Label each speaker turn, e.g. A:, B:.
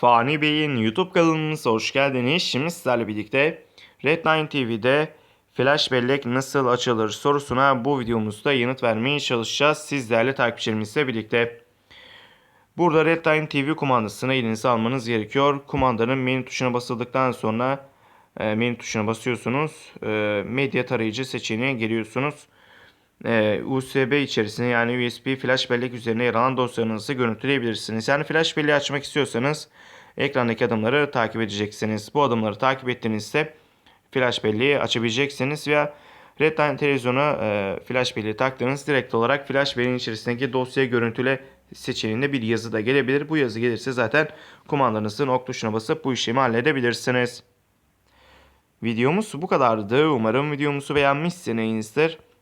A: Fani Bey'in YouTube kanalımıza hoş geldiniz. Şimdi sizlerle birlikte Redline TV'de flash bellek nasıl açılır sorusuna bu videomuzda yanıt vermeye çalışacağız. Siz değerli takipçilerimizle birlikte. Burada Redline TV kumandasını elinize almanız gerekiyor. Kumandanın menü tuşuna basıldıktan sonra e, menü tuşuna basıyorsunuz. E, medya tarayıcı seçeneğine geliyorsunuz. E, USB içerisine yani USB flash bellek üzerine yer alan dosyalarınızı görüntüleyebilirsiniz. Yani flash belleği açmak istiyorsanız ekrandaki adımları takip edeceksiniz. Bu adımları takip ettiğinizde flash belleği açabileceksiniz veya Redline televizyona e, flash belleği taktığınız direkt olarak flash belleğin içerisindeki dosyayı görüntüle seçeneğinde bir yazı da gelebilir. Bu yazı gelirse zaten kumandanızın ok tuşuna basıp bu işlemi halledebilirsiniz. Videomuz bu kadardı. Umarım videomuzu beğenmişsinizdir.